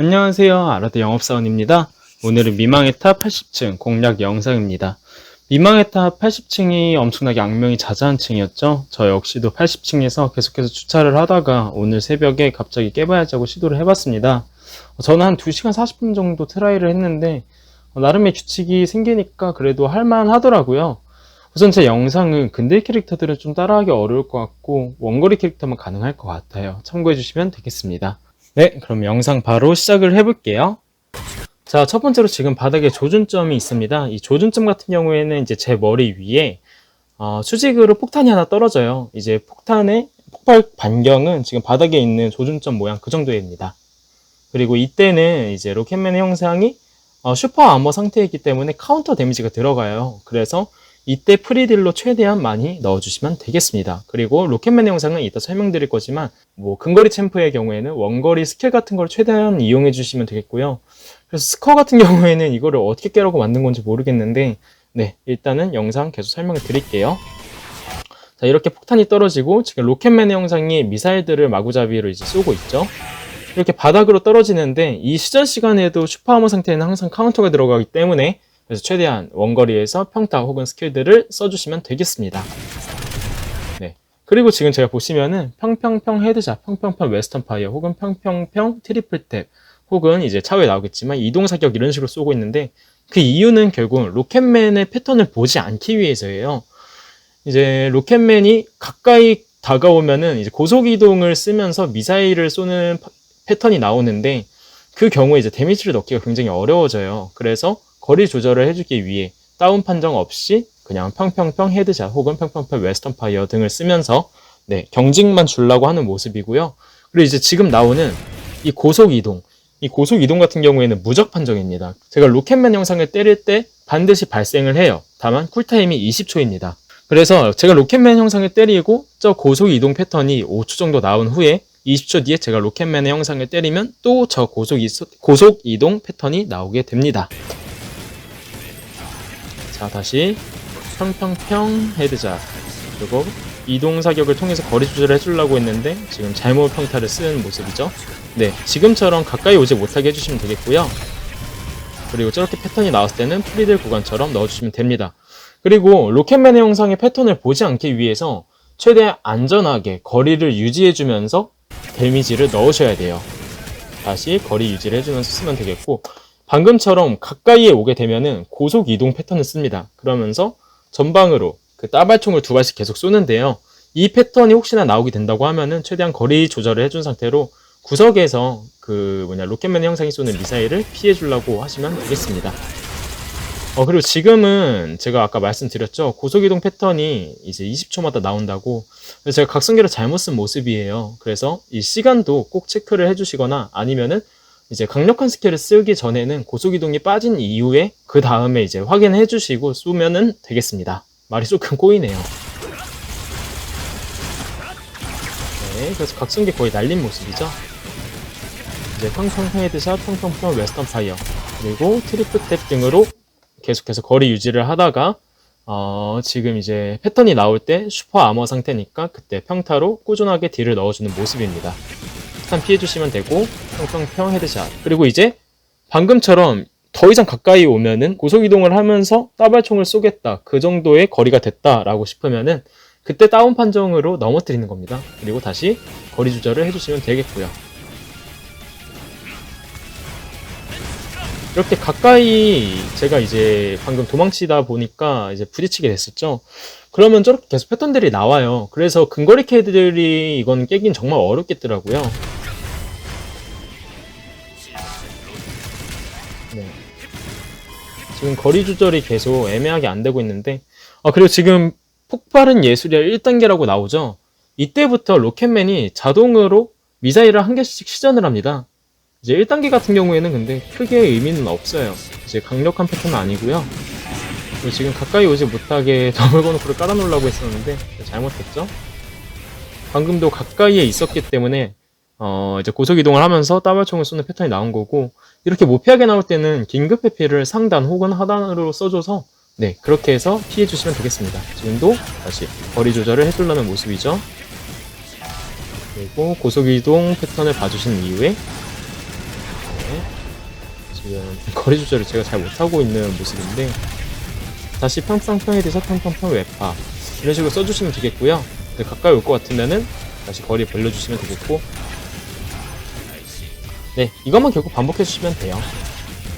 안녕하세요. 아라드 영업사원입니다. 오늘은 미망의 탑 80층 공략 영상입니다. 미망의 탑 80층이 엄청나게 악명이 자자한 층이었죠. 저 역시도 80층에서 계속해서 주차를 하다가 오늘 새벽에 갑자기 깨봐야지 하고 시도를 해봤습니다. 저는 한 2시간 40분 정도 트라이를 했는데 어, 나름의 규칙이 생기니까 그래도 할만하더라고요. 우선 제 영상은 근대 캐릭터들은 좀 따라하기 어려울 것 같고 원거리 캐릭터만 가능할 것 같아요. 참고해 주시면 되겠습니다. 네, 그럼 영상 바로 시작을 해볼게요. 자, 첫 번째로 지금 바닥에 조준점이 있습니다. 이 조준점 같은 경우에는 이제 제 머리 위에 어, 수직으로 폭탄이 하나 떨어져요. 이제 폭탄의 폭발 반경은 지금 바닥에 있는 조준점 모양 그 정도입니다. 그리고 이때는 이제 로켓맨의 형상이 어, 슈퍼 아머 상태이기 때문에 카운터 데미지가 들어가요. 그래서 이때 프리딜로 최대한 많이 넣어주시면 되겠습니다. 그리고 로켓맨 영상은 이따 설명드릴 거지만 뭐 근거리 챔프의 경우에는 원거리 스킬 같은 걸 최대한 이용해 주시면 되겠고요. 그래서 스커 같은 경우에는 이거를 어떻게 깨라고 만든 건지 모르겠는데 네 일단은 영상 계속 설명을 드릴게요. 자 이렇게 폭탄이 떨어지고 지금 로켓맨의 영상이 미사일들을 마구잡이로 이제 쏘고 있죠. 이렇게 바닥으로 떨어지는데 이 시전 시간에도 슈퍼하머 상태에는 항상 카운터가 들어가기 때문에 그래서 최대한 원거리에서 평타 혹은 스킬들을 써주시면 되겠습니다. 네. 그리고 지금 제가 보시면은 평평평 헤드샷, 평평평 웨스턴 파이어, 혹은 평평평 트리플 탭, 혹은 이제 차후에 나오겠지만 이동 사격 이런 식으로 쏘고 있는데 그 이유는 결국 로켓맨의 패턴을 보지 않기 위해서예요. 이제 로켓맨이 가까이 다가오면은 이제 고속 이동을 쓰면서 미사일을 쏘는 파- 패턴이 나오는데 그 경우에 이제 데미지를 넣기가 굉장히 어려워져요. 그래서 거리 조절을 해주기 위해 다운 판정 없이 그냥 평평평 헤드샷 혹은 평평평 웨스턴 파이어 등을 쓰면서 네, 경직만 주려고 하는 모습이고요. 그리고 이제 지금 나오는 이 고속 이동, 이 고속 이동 같은 경우에는 무적 판정입니다. 제가 로켓맨 영상을 때릴 때 반드시 발생을 해요. 다만 쿨타임이 20초입니다. 그래서 제가 로켓맨 영상을 때리고 저 고속 이동 패턴이 5초 정도 나온 후에 20초 뒤에 제가 로켓맨의 영상을 때리면 또 저 고속, 이, 고속 이동 패턴이 나오게 됩니다. 자, 다시 평평평 헤드샷 그리고 이동 사격을 통해서 거리 조절을 해주려고 했는데 지금 잘못 평타를 쓰는 모습이죠. 네, 지금처럼 가까이 오지 못하게 해주시면 되겠고요. 그리고 저렇게 패턴이 나왔을 때는 프리딜 구간처럼 넣어주시면 됩니다. 그리고 로켓맨의 영상의 패턴을 보지 않기 위해서 최대한 안전하게 거리를 유지해주면서 데미지를 넣으셔야 돼요. 다시 거리 유지를 해주면서 쓰면 되겠고 방금처럼 가까이에 오게 되면은 고속 이동 패턴을 씁니다. 그러면서 전방으로 그 따발총을 두 발씩 계속 쏘는데요. 이 패턴이 혹시나 나오게 된다고 하면은 최대한 거리 조절을 해준 상태로 구석에서 그 뭐냐 로켓맨 형상이 쏘는 미사일을 피해 주려고 하시면 되겠습니다. 어 그리고 지금은 제가 아까 말씀드렸죠 고속 이동 패턴이 이제 20초마다 나온다고 그래서 제가 각성기를 잘못 쓴 모습이에요. 그래서 이 시간도 꼭 체크를 해주시거나 아니면은 이제 강력한 스킬을 쓰기 전에는 고속 이동이 빠진 이후에 그 다음에 이제 확인해 주시고 쏘면은 되겠습니다. 말이 조금 꼬이네요. 네, 그래서 각성기 거의 날린 모습이죠. 이제 평평평 헤드샷, 평평평 웨스턴 파이어, 그리고 트리플 탭 등으로 계속해서 거리 유지를 하다가 어, 지금 이제 패턴이 나올 때 슈퍼 아머 상태니까 그때 평타로 꾸준하게 딜을 넣어주는 모습입니다. 폭탄 피해주시면 되고 평평평 헤드샷 그리고 이제 방금처럼 더 이상 가까이 오면은 고속 이동을 하면서 따발총을 쏘겠다 그 정도의 거리가 됐다라고 싶으면은 그때 다운 판정으로 넘어뜨리는 겁니다. 그리고 다시 거리 조절을 해주시면 되겠고요. 이렇게 가까이 제가 이제 방금 도망치다 보니까 이제 부딪히게 됐었죠. 그러면 저렇게 계속 패턴들이 나와요. 그래서 근거리 캐들이 이건 깨긴 정말 어렵겠더라고요. 지금 거리 조절이 계속 애매하게 안 되고 있는데, 아, 그리고 지금 폭발은 예술이야 1단계라고 나오죠. 이때부터 로켓맨이 자동으로 미사일을 한 개씩 시전을 합니다. 이제 1단계 같은 경우에는 근데 크게 의미는 없어요. 이제 강력한 패턴은 아니고요. 지금 가까이 오지 못하게 더블 건너프를 깔아놓으려고 했었는데 잘못했죠. 방금도 가까이에 있었기 때문에 어 이제 고속 이동을 하면서 따발총을 쏘는 패턴이 나온 거고 이렇게 못 피하게 나올 때는 긴급 회피를 상단 혹은 하단으로 써줘서 네 그렇게 해서 피해 주시면 되겠습니다. 지금도 다시 거리 조절을 해주려는 모습이죠. 그리고 고속 이동 패턴을 봐주신 이후에 네, 지금 거리 조절을 제가 잘 못하고 있는 모습인데 다시 평평평에 대해서 평평평 외파 이런 식으로 써주시면 되겠고요. 네, 가까이 올 것 같으면은 다시 거리 벌려주시면 되겠고 네 이것만 결국 반복해 주시면 돼요.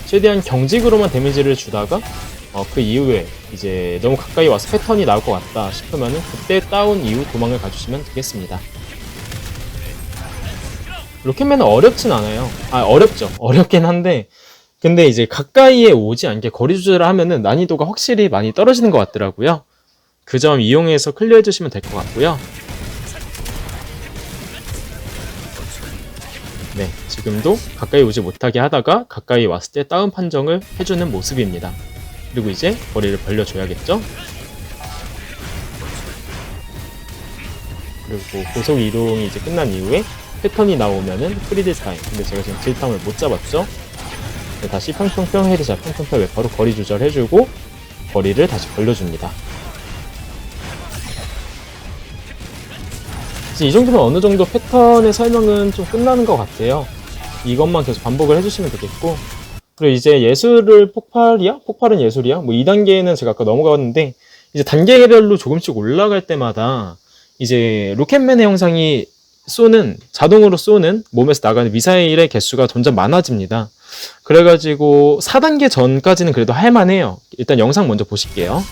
최대한 경직으로만 데미지를 주다가 어, 그 이후에 이제 너무 가까이 와서 패턴이 나올 것 같다 싶으면은 그때 다운 이후 도망을 가주시면 되겠습니다. 로켓맨은 어렵진 않아요. 아 어렵죠. 어렵긴 한데 근데 이제 가까이에 오지 않게 거리 조절을 하면은 난이도가 확실히 많이 떨어지는 것 같더라고요. 그 점 이용해서 클리어해 주시면 될 것 같고요. 네, 지금도 가까이 오지 못하게 하다가 가까이 왔을 때 다운 판정을 해주는 모습입니다. 그리고 이제 거리를 벌려줘야겠죠? 그리고 고속 이동이 이제 끝난 이후에 패턴이 나오면은 프리드 타임. 근데 제가 지금 딜탐을 못 잡았죠? 네, 다시 평평평 헤드샷, 평평평 외파로 거리 조절해주고 거리를 다시 벌려줍니다. 이제 이 정도면 어느 정도 패턴의 설명은 좀 끝나는 것 같아요. 이것만 계속 반복을 해주시면 되겠고 그리고 이제 예술을 폭발이야? 폭발은 예술이야? 뭐 2단계는 제가 아까 넘어갔는데 이제 단계별로 조금씩 올라갈 때마다 이제 로켓맨의 형상이 쏘는 자동으로 쏘는 몸에서 나가는 미사일의 개수가 점점 많아집니다. 그래가지고 4단계 전까지는 그래도 할만해요. 일단 영상 먼저 보실게요.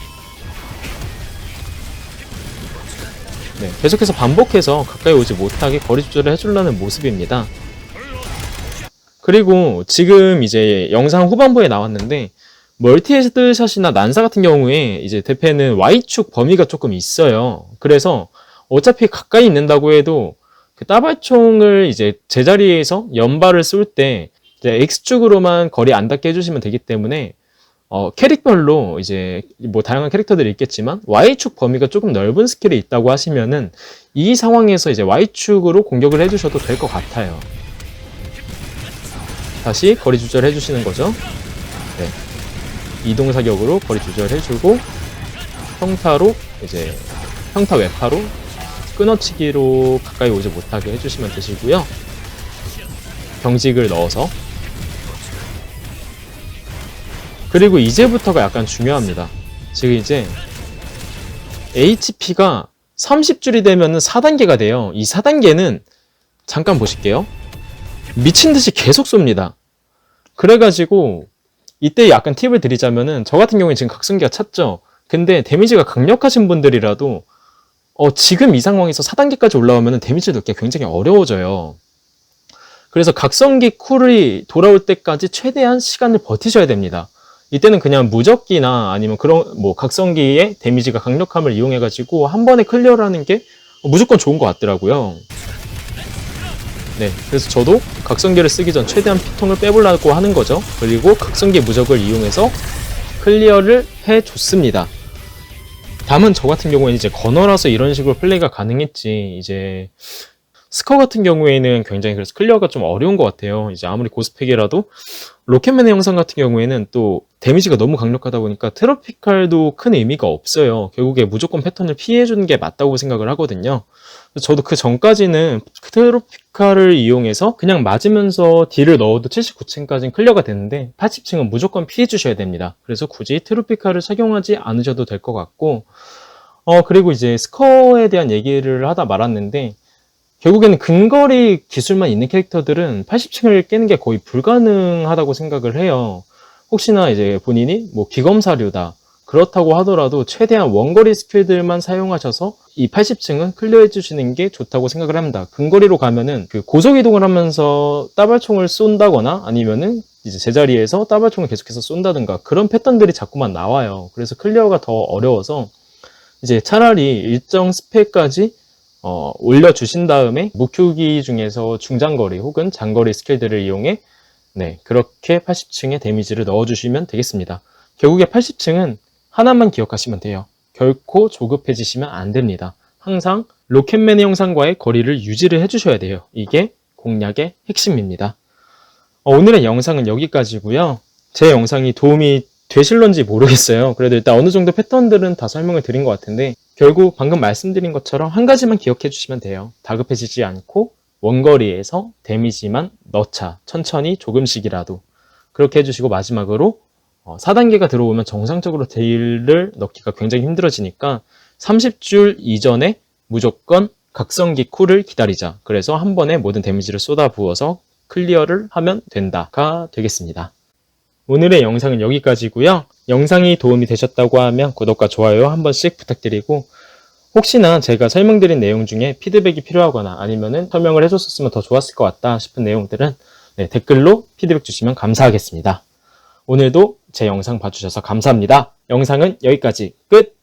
네, 계속해서 반복해서 가까이 오지 못하게 거리 조절을 해주려는 모습입니다. 그리고 지금 이제 영상 후반부에 나왔는데 멀티 헤드샷이나 난사 같은 경우에 이제 대패는 Y축 범위가 조금 있어요. 그래서 어차피 가까이 있는다고 해도 그 따발총을 이제 제자리에서 연발을 쏠 때 X축으로만 거리 안 닿게 해주시면 되기 때문에 어, 캐릭별로 이제 뭐 다양한 캐릭터들이 있겠지만 Y축 범위가 조금 넓은 스킬이 있다고 하시면은 이 상황에서 이제 Y축으로 공격을 해주셔도 될 것 같아요. 다시 거리 조절해 주시는 거죠. 네. 이동 사격으로 거리 조절해 주고 평타로 이제 평타 외파로 끊어치기로 가까이 오지 못하게 해주시면 되시고요. 경직을 넣어서 그리고 이제부터가 약간 중요합니다. 지금 이제 HP가 30줄이 되면 4단계가 돼요. 이 4단계는 잠깐 보실게요. 미친 듯이 계속 쏩니다. 그래가지고 이때 약간 팁을 드리자면은 저 같은 경우에 지금 각성기가 찼죠. 근데 데미지가 강력하신 분들이라도 어, 지금 이 상황에서 4단계까지 올라오면 데미지를 넣기가 굉장히 어려워져요. 그래서 각성기 쿨이 돌아올 때까지 최대한 시간을 버티셔야 됩니다. 이때는 그냥 무적기나 아니면 그런 뭐 각성기의 데미지가 강력함을 이용해 가지고 한 번에 클리어를 하는 게 무조건 좋은 것 같더라고요. 네, 그래서 저도 각성기를 쓰기 전 최대한 피통을 빼보려고 하는 거죠. 그리고 각성기 무적을 이용해서 클리어를 해줬습니다. 다만 저 같은 경우에는 이제 건어라서 이런 식으로 플레이가 가능했지 이제 스커 같은 경우에는 굉장히 그래서 클리어가 좀 어려운 것 같아요. 이제 아무리 고스펙이라도 로켓맨의 영상 같은 경우에는 또 데미지가 너무 강력하다 보니까 트로피칼도 큰 의미가 없어요. 결국에 무조건 패턴을 피해주는 게 맞다고 생각을 하거든요. 저도 그 전까지는 트로피칼을 이용해서 그냥 맞으면서 딜을 넣어도 79층까지는 클리어가 되는데 80층은 무조건 피해 주셔야 됩니다. 그래서 굳이 트로피칼을 착용하지 않으셔도 될 것 같고 어 그리고 이제 스커에 대한 얘기를 하다 말았는데 결국에는 근거리 기술만 있는 캐릭터들은 80층을 깨는 게 거의 불가능하다고 생각을 해요. 혹시나 이제 본인이 뭐 기검사류다. 그렇다고 하더라도 최대한 원거리 스킬들만 사용하셔서 이 80층은 클리어해 주시는 게 좋다고 생각을 합니다. 근거리로 가면은 그 고속 이동을 하면서 따발총을 쏜다거나 아니면은 이제 제자리에서 따발총을 계속해서 쏜다든가 그런 패턴들이 자꾸만 나와요. 그래서 클리어가 더 어려워서 이제 차라리 일정 스펙까지 어, 올려주신 다음에 무큐기 중에서 중장거리 혹은 장거리 스킬들을 이용해 네, 그렇게 80층에 데미지를 넣어주시면 되겠습니다. 결국에 80층은 하나만 기억하시면 돼요. 결코 조급해지시면 안 됩니다. 항상 로켓맨의 영상과의 거리를 유지를 해주셔야 돼요. 이게 공략의 핵심입니다. 어, 오늘의 영상은 여기까지고요. 제 영상이 도움이 되실런지 모르겠어요. 그래도 일단 어느 정도 패턴들은 다 설명을 드린 것 같은데 결국 방금 말씀드린 것처럼 한 가지만 기억해 주시면 돼요. 다급해지지 않고 원거리에서 데미지만 넣자. 천천히 조금씩이라도. 그렇게 해주시고 마지막으로 어, 4단계가 들어오면 정상적으로 딜을 넣기가 굉장히 힘들어지니까 30줄 이전에 무조건 각성기 쿨을 기다리자. 그래서 한 번에 모든 데미지를 쏟아 부어서 클리어를 하면 된다가 되겠습니다. 오늘의 영상은 여기까지고요. 영상이 도움이 되셨다고 하면 구독과 좋아요 한 번씩 부탁드리고 혹시나 제가 설명드린 내용 중에 피드백이 필요하거나 아니면은 설명을 해줬었으면 더 좋았을 것 같다 싶은 내용들은 네, 댓글로 피드백 주시면 감사하겠습니다. 오늘도 제 영상 봐주셔서 감사합니다. 영상은 여기까지 끝!